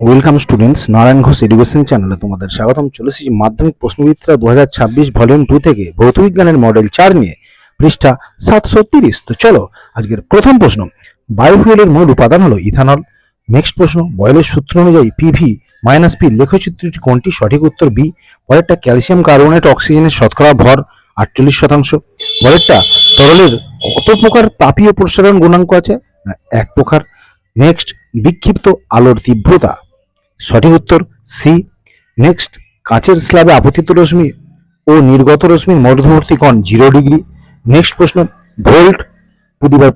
Welcome students Narayan Ghosh education চ্যানেলে তোমাদের স্বাগতম। চলে এসেছি মাধ্যমিক প্রশ্নবিদ্যা দু হাজার ছাব্বিশ ভলিউম টু থেকে ভৌতবিজ্ঞানের মডেল চার নিয়ে, পৃষ্ঠা সাতশো তিরিশ। তো চলো, আজকের প্রথম প্রশ্ন। বায়োফুয়েলের মূল উপাদান হলো ইথানল নেক্সট প্রশ্ন, বয়েলের সূত্র অনুযায়ী পিভি মাইনাস পি লেখচিত্রটি কোনটি? সঠিক উত্তর বি পরেরটা ক্যালসিয়াম কার্বনেট অক্সিজেনের শতকরা ভর, আটচল্লিশ শতাংশ। পরেরটা তরলের কত প্রকার তাপীয় প্রসারণ গুণাঙ্ক আছে? এক প্রকার। নেক্সট বিক্ষিপ্ত আলোর তীব্রতা। সঠিক উত্তর সি। নেক্সট, কাঁচের স্ল্যাবে আপতিত রশ্মি ও নির্গত রশ্মির মধ্যবর্তী কোণ জিরো ডিগ্রি নেক্সট প্রশ্ন, ভোল্ট প্রতিবার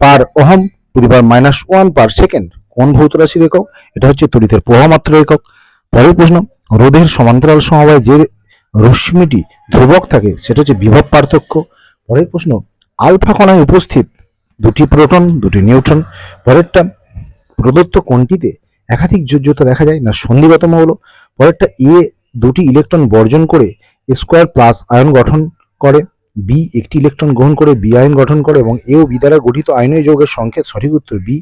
পার ওহম প্রতিবার মাইনাস ওয়ান পার সেকেন্ড। কোন ভৌত রাশির একক? এটা হচ্ছে তড়িতের প্রবাহমাত্র একক। পরের প্রশ্ন, রোধের সমান্তরাল সমবায় যে রশ্মিটি ধ্রুবক থাকে, সেটা হচ্ছে বিভব পার্থক্য। পরের প্রশ্ন, আলফা কণায় উপস্থিত দুটি প্রোটন, দুটি নিউট্রন। পরেরটা, প্রদত্ত কোণটিতে একাধিক যোজ্যতা দেখা যায়, না সন্ধিগত মৌল পরেরটা এ দুটি ইলেকট্রন বর্জন করে স্কোয়ার প্লাস আয়ন গঠন করে বি একটি ইলেকট্রন গ্রহণ করে বি আয়ন গঠন করে এবং এ ও বি দ্বারা গঠিত আয়নীয় যৌগের সংকেত সঠিক উত্তর বি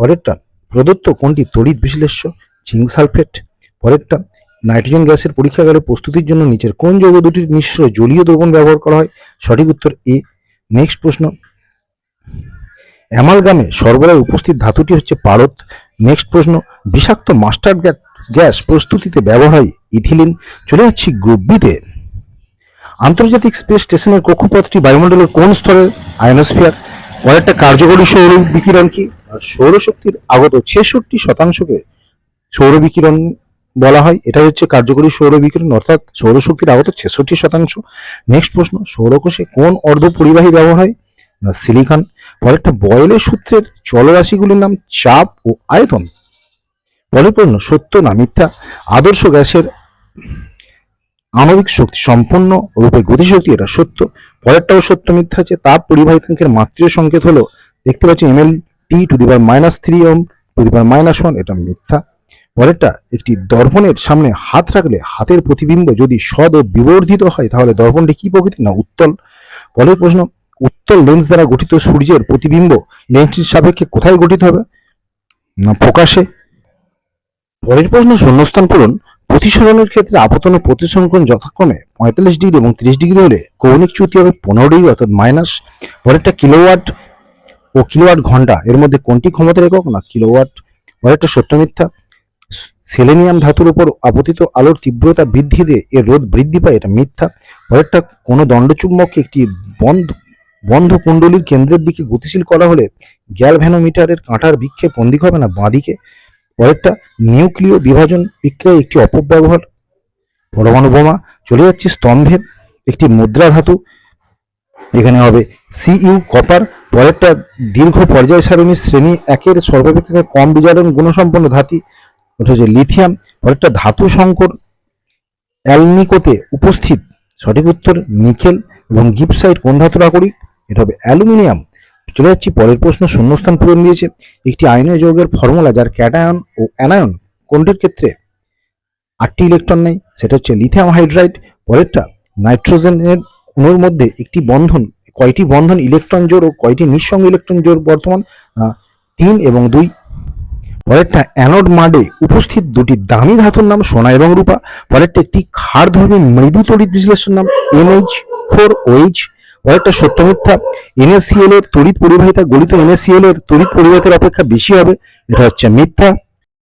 পরেরটা, প্রদত্ত কোনটি তড়িৎ বিশ্লেষ্য, জিঙ্ক সালফেট। পরেরটা, নাইট্রোজেন গ্যাসের পরীক্ষাগারে প্রস্তুতির জন্য নিচের কোন যৌগ দুটির মিশ্র জলীয় দ্রবণ ব্যবহার করা হয়? সঠিক উত্তর এ নেক্সট প্রশ্ন। অ্যামালগামে সর্বদাই উপস্থিত ধাতুটি হচ্ছে পারদ। নেক্সট প্রশ্ন, বিষাক্ত মাস্টার্ড গ্যাস প্রস্তুতিতে ব্যবহার হয় ইথিলিন। চলে যাচ্ছি গ্রুপ বিতে আন্তর্জাতিক স্পেস স্টেশনের কক্ষপথটি বায়ুমণ্ডলের কোন স্তরের? আয়নোস্ফিয়ার। পরেরটা কার্যকরী সৌর বিকিরণ কি? আর সৌরশক্তির আগত ছেষট্টি শতাংশকে সৌর বিকিরণ বলা হয়। এটা হচ্ছে কার্যকরী সৌর বিকিরণ, অর্থাৎ সৌরশক্তির আগত ছেষট্টি শতাংশ। নেক্সট প্রশ্ন, সৌরকোষে কোন অর্ধ পরিবাহী ব্যবহার হয়? সিলিকন পরেরটা বয়েলের সূত্রের চলরাশিগুলির নাম চাপ ও আয়তন। পরের প্রশ্ন সত্য না মিথ্যা, আদর্শ গ্যাসের আণবিক শক্তি সম্পূর্ণ রূপে গতিশক্তি, এটা সত্য। পরেরটাও সত্য মিথ্যা আছে, তাপ পরিবাহিতাঙ্কের মাতৃ সংকেত হলো, দেখতে পাচ্ছি এম এল টি টু দিবার মাইনাস থ্রি ওম টু দিবার মাইনাস ওয়ান এটা মিথ্যা। পরেরটা, একটি দর্পণের সামনে হাত রাখলে হাতের প্রতিবিম্ব যদি সদ ও বিবর্ধিত হয়, তাহলে দর্পণটি কি প্রকৃতি না, উত্তল। পরের প্রশ্ন উত্তল লেন্স দ্বারা গঠিত সূর্যের প্রতিবিম্ব লেন্সটির সাপেক্ষে কোথায় গঠিত হবে? না ফোকাসে পরের প্রশ্ন, শূন্যস্থান পূরণ। প্রতিসরণের ক্ষেত্রে আপতন ও প্রতিসংকরণ যথাক্রমে পঁয়তাল্লিশ ডিগ্রি এবং তিরিশ ডিগ্রি হলে কৌণিক চ্যুতি হবে পনেরো ডিগ্রি অর্থাৎ মাইনাস। পরেরটা কিলোওয়াট ও কিলোওয়াট ঘণ্টা, এর মধ্যে কোনটি ক্ষমতার একক না কিলোওয়াট? পরেরটা সত্য মিথ্যা। সেলেনিয়াম ধাতুর উপর আপতিত আলোর তীব্রতা বৃদ্ধি দিয়ে এর রোধ বৃদ্ধি পায়, এটা মিথ্যা। পরেরটা কোনো দণ্ডচুম্বককে একটি বন্ধ বন্ধ কুণ্ডলীর কেন্দ্রের দিকে গতিশীল করা হলে গ্যালভ্যানোমিটারের কাঁটার বিক্ষেপ কোন দিকে হবে না, বাঁদিকে। পরেরটা, নিউক্লিয় বিভাজন বিক্রিয়ায় একটি অপব্যবহার। পরমাণু বোমা, চলে যাচ্ছে স্তম্ভের একটি মুদ্রা ধাতু। এখানে হবে সিইউ কপার পরেরটা, দীর্ঘ পর্যায় সারণীর শ্রেণি একের সর্বাপেক্ষা কম বিজারণ গুণসম্পন্ন ধাতি। হচ্ছে লিথিয়াম। পরেরটা, ধাতু সংকর। অ্যালনিকোতে উপস্থিত। সঠিক উত্তর, নিকেল এবং গিপসাইট কোন ধাতুর আকরিক? এটা হবে অ্যালুমিনিয়াম। চলে যাচ্ছি পরের প্রশ্ন, শূন্যস্থান পূরণ দিয়েছে। একটি আয়নীয় যৌগের ফর্মুলা যার ক্যাটায়ন ও অ্যানায়ন কোনটির ক্ষেত্রে? আটটি ইলেকট্রন নেই, সেটা হচ্ছে লিথিয়াম হাইড্রাইড, পরেরটা নাইট্রোজেনের অণুর মধ্যে একটি বন্ধন, কয়টি বন্ধন ইলেকট্রন জোর ও কয়টি নিঃসঙ্গ ইলেকট্রন জোর বর্তমান? তিন এবং দুই। পরেরটা অ্যানোড মাডে উপস্থিত দুটি দামি ধাতুর নাম সোনা এবং রূপা। পরেরটা একটি ক্ষারধর্মী মৃদু তড়িৎ বিশ্লেষণ নাম এনএইচ ফোর ওএইচ পরেরটা সত্য মিথ্যা। এনএসিএল এর তড়িৎ পরিবাহিতা গলিত এনএসিএল এর তড়িৎ পরিবাহিতার অপেক্ষা বেশি হবে। এটা হচ্ছে মিথ্যা।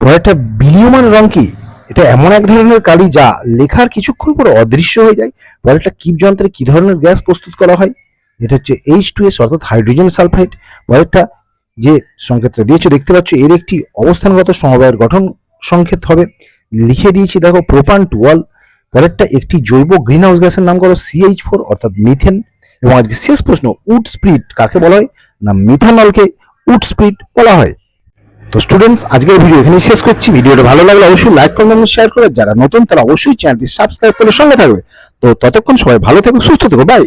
পরেরটা বিলীয়মান রং কি? এটা এমন এক ধরনের কালি যা লেখার কিছুক্ষণ পর অদৃশ্য হয়ে যায়। পরেরটা কিপ যন্ত্রে কি ধরনের গ্যাস প্রস্তুত করা হয়? এটা হচ্ছে এইচ টু এস অর্থাৎ হাইড্রোজেন সালফাইড। পরেরটা যে সংকেতটা দিয়েছে, দেখতে পাচ্ছ, এর একটি অবস্থানগত সমবায়ের গঠন সংকেত হবে। লিখে দিয়েছি, দেখো, প্রোপান টুয়াল। পরেরটা একটি জৈব গ্রিন হাউস গ্যাসের নাম করো সিএইচ ফোর অর্থাৎ মিথেন। এবং আজকে শেষ প্রশ্ন উড স্প্রিট কাকে বলা হয় না মিথানলকে উড স্প্রিট বলা হয়? তো স্টুডেন্টস আজকের ভিডিও এখানেই শেষ করছি। ভিডিওটা ভালো লাগলে অবশ্যই লাইক কমেন্ট শেয়ার করে। যারা নতুন, তারা অবশ্যই চ্যানেলটি সাবস্ক্রাইব করে সঙ্গে থাকবে। তো ততক্ষণ সবাই ভালো থেকো, সুস্থ থেকো। বাই